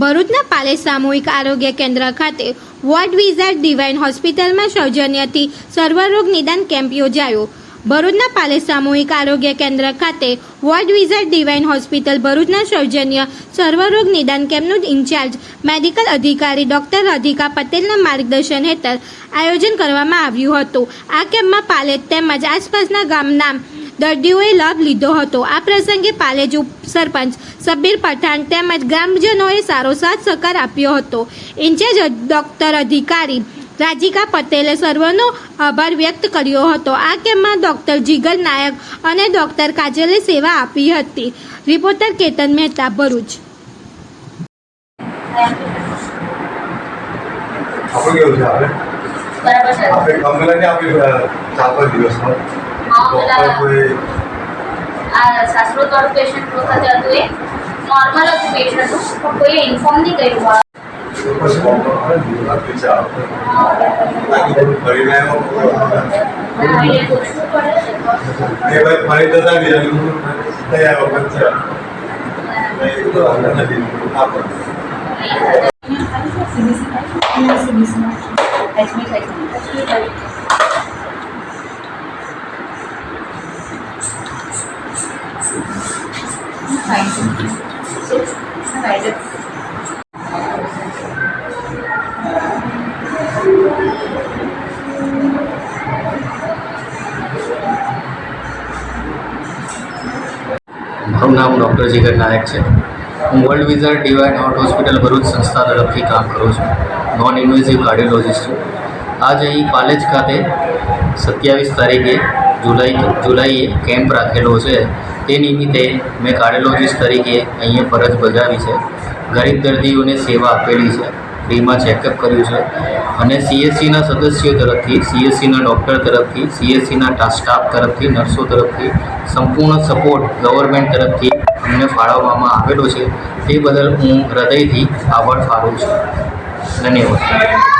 ભરૂચના પાલે સામૂહિક આરોગ્ય કેન્દ્ર ખાતે વોર્ડ વિઝાર્ડ ડિવાઇન હોસ્પિટલમાં સૌજન્યથી સર્વરોગ નિદાન કેમ્પ યોજાયો. ભરૂચના પાલે સામૂહિક આરોગ્ય કેન્દ્ર ખાતે વોર્ડ વિઝાર્ડ ડિવાઇન હોસ્પિટલ ભરૂચના સૌજન્ય સર્વરોગ નિદાન કેમ્પનું ઇન્ચાર્જ મેડિકલ અધિકારી ડોક્ટર રાધિકા પટેલના માર્ગદર્શન હેઠળ આયોજન કરવામાં આવ્યું હતું. આ કેમ્પમાં પાલેજ તેમજ આસપાસના ગામના દર્દીઓએ લાભ લીધો હતો. આ પ્રસંગે પાલેજ સરપંચ સબીર પઠાણ તેમજ ગ્રામજનોએ સારો સાથ સહકાર આપ્યો હતો. ઇન્ચાર્જ ડોક્ટર અધિકારી રાજીકા પટેલે સર્વનો આભાર વ્યક્ત કર્યો હતો. આ કેમ્પમાં ડોક્ટર જીગર નાયક અને ડોક્ટર કાજલે સેવા આપી હતી. રિપોર્ટર કેતન મહેતા ભરૂચ. આપણે કેવું છે આપણે આપણે ગમેલા આપી ચાર પાંચ દિવસમાં. આ શાસ્ત્રોત્તર પેશન્ટ વખતે હતું એ નોર્મલ હતું પેશન્ટ પણ કોઈએ ઇન્ફોર્મ નહીં કર્યું પછી ડૉક્ટર આ પણ મારું નામ ડૉક્ટર જીગર નાયક છે. હું world wizard divine heart hospital Bharuch સંસ્થા તરફથી કામ કરું છું. નોન ઇન્વેઝિવ કાર્ડિયોલોજિસ્ટ છું. આજ અહીં પાલેજ ખાતે સત્યાવીસ તારીખે જુલાઈ, જુલાઈએ કેમ્પ રાખેલો છે. તે નિમિત્તે મેં કાર્ડિયોલોજિસ્ટ તરીકે અહીંયા ફરજ બજાવી છે. ગરીબ દર્દીઓને સેવા આપેલી છે. ફ્રીમાં ચેકઅપ કર્યું છે. અને સીએસસીના સદસ્યો તરફથી સીએસસીના ડૉક્ટર તરફથી સીએસસીના સ્ટાફ તરફથી નર્સો તરફથી સંપૂર્ણ સપોર્ટ ગવર્મેન્ટ તરફથી અમને ફાળવવામાં આવેલો છે. તે બદલ હું હૃદયથી આભાર ફાળવું છું. ધન્યવાદ.